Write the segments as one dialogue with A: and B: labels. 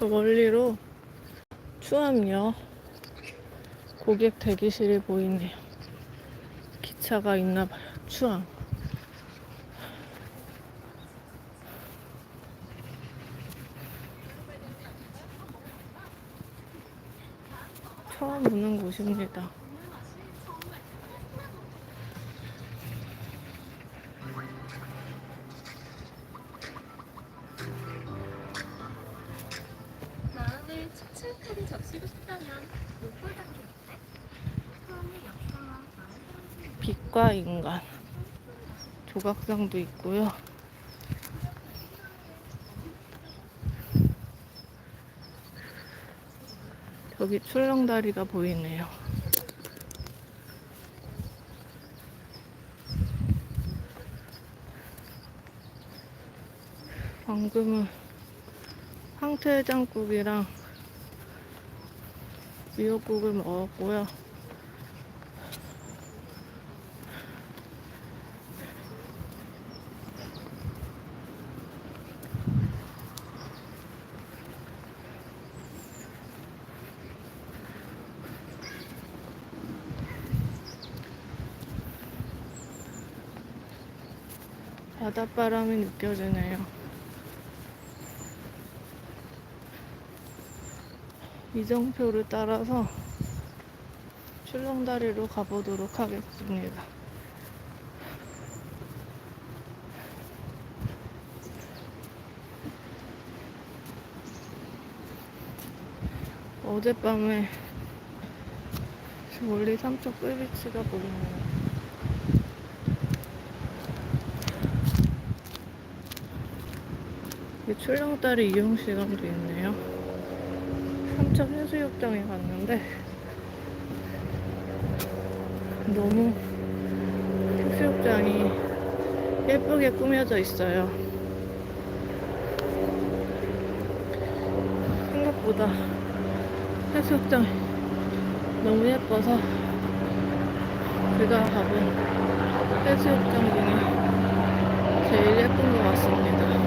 A: 저 멀리로 추암역 고객 대기실이 보이네요. 기차가 있나봐요. 추암. 처음 오는 곳입니다. 빛과 인간. 조각상도 있고요. 저기 출렁다리가 보이네요. 방금은 황태해장국이랑 미역국을 먹었고요. 바닷바람이 느껴지네요. 이정표를 따라서 출렁다리로 가보도록 하겠습니다. 어젯밤에 저 멀리 삼척 꿀비치가 보이네요. 출렁다리 이용 시간도 있네요. 삼척 해수욕장에 갔는데 너무 해수욕장이 예쁘게 꾸며져 있어요. 생각보다 해수욕장 너무 예뻐서 제가 가본 해수욕장 중에 제일 예쁜 것 같습니다.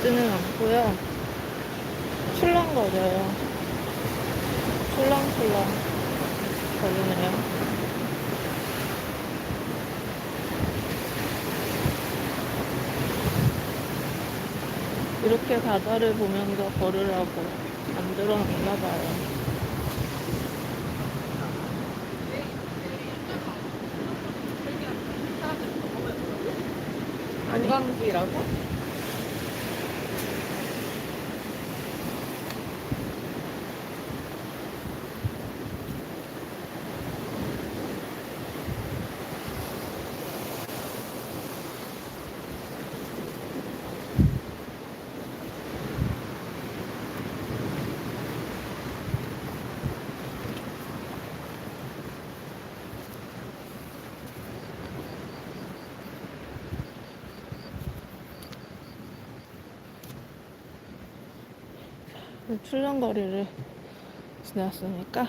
A: 무섭지는 않고요. 출렁거려요. 출렁출렁 거리네요. 이렇게 바다를 보면서 걸으라고 만들어 놨나 봐요.
B: 관광지라고?
A: 출렁거리를 지났으니까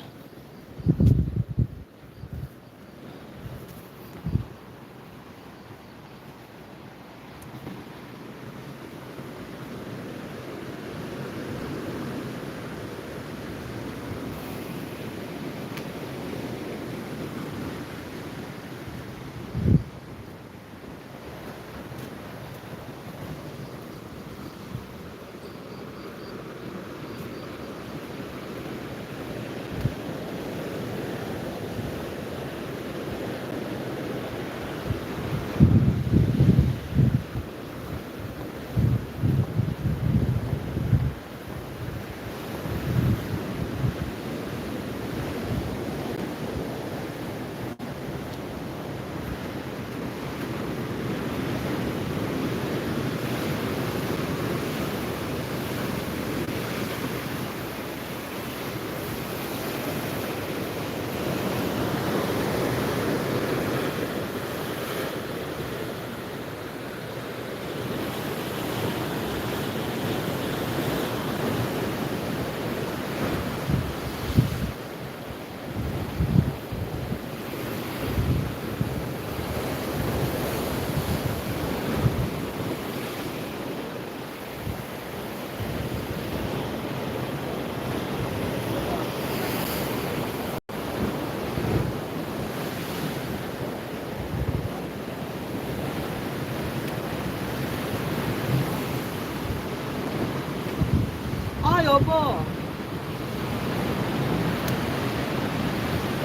B: 여보.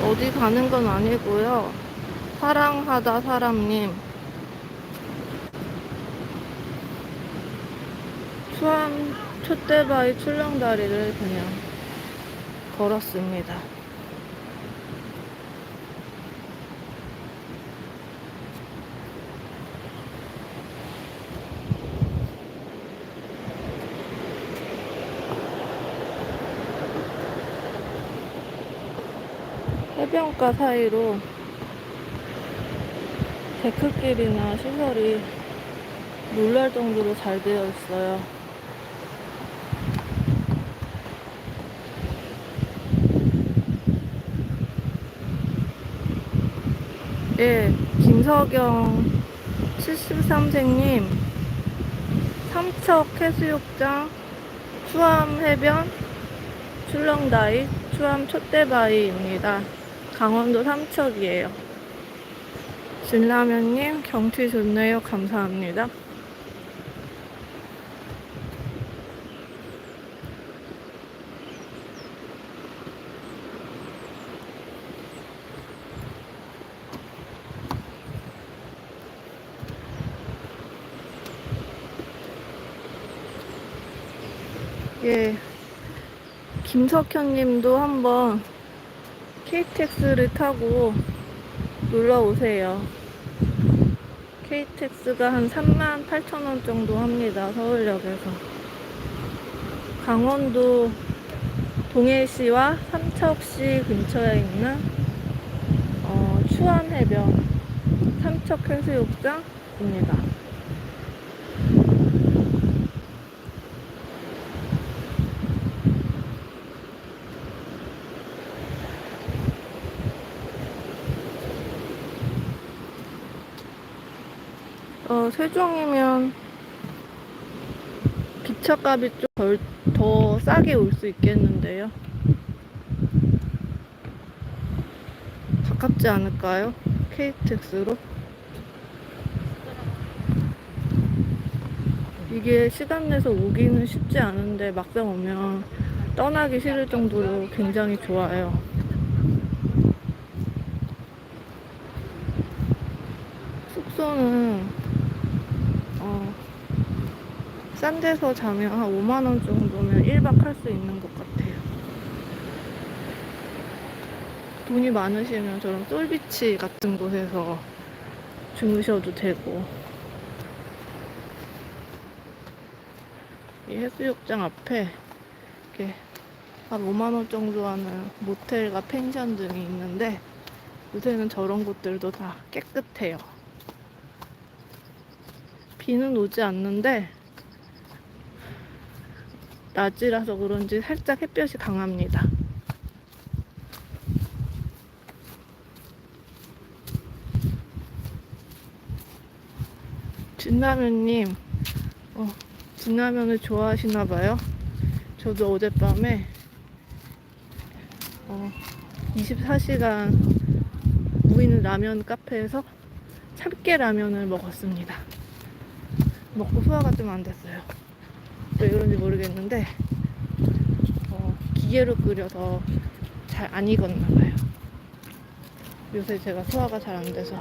A: 어디 가는 건 아니고요. 사랑하다 사람님. 수암 촛대바위 출렁다리를 그냥 걸었습니다. 해변가 사이로 데크길이나 시설이 놀랄 정도로 잘 되어 있어요. 예, 김석영 73세님 삼척 해수욕장 수암 해변 출렁다이 수암 촛대바위입니다. 강원도 삼척이에요. 진라면님 경치 좋네요. 감사합니다. 예, 김석현 님도 한번 KTX를 타고 놀러 오세요. KTX가 한 3만 8천 원 정도 합니다. 서울역에서. 강원도 동해시와 삼척시 근처에 있는 어, 추안해변 삼척 해수욕장입니다. 어, 세종이면 기차 값이 좀더 싸게 올 수 있겠는데요. 가깝지 않을까요? KTX로? 이게 시간 내서 오기는 쉽지 않은데 막상 오면 떠나기 싫을 정도로 굉장히 좋아요. 숙소는 어, 싼 데서 자면 한 5만원 정도면 1박 할 수 있는 것 같아요. 돈이 많으시면 저런 솔비치 같은 곳에서 주무셔도 되고. 이 해수욕장 앞에 이렇게 한 5만원 정도 하는 모텔과 펜션 등이 있는데 요새는 저런 곳들도 다 깨끗해요. 비는 오지 않는데 낮이라서 그런지 살짝 햇볕이 강합니다. 진라면님, 어, 진라면을 좋아하시나 봐요. 저도 어젯밤에 어, 24시간 무인 라면 카페에서 참깨 라면을 먹었습니다. 먹고 소화가 좀 안 됐어요. 왜 그런지 모르겠는데 어, 기계로 끓여서 잘 안 익었나 봐요. 요새 제가 소화가 잘 안 돼서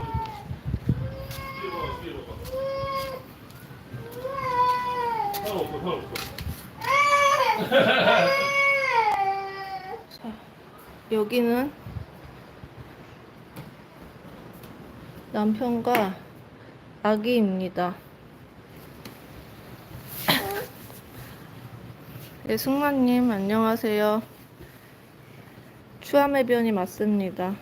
A: 자, 여기는 남편과 아기입니다. 네, 승마님 안녕하세요. 추암해변이 맞습니다.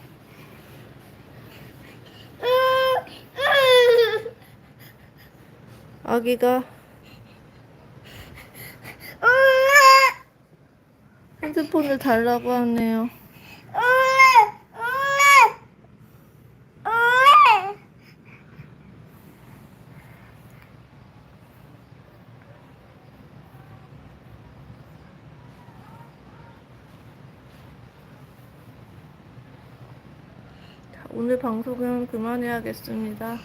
A: 아기가 핸드폰을 달라고 하네요. 자, 오늘 방송은 그만해야겠습니다.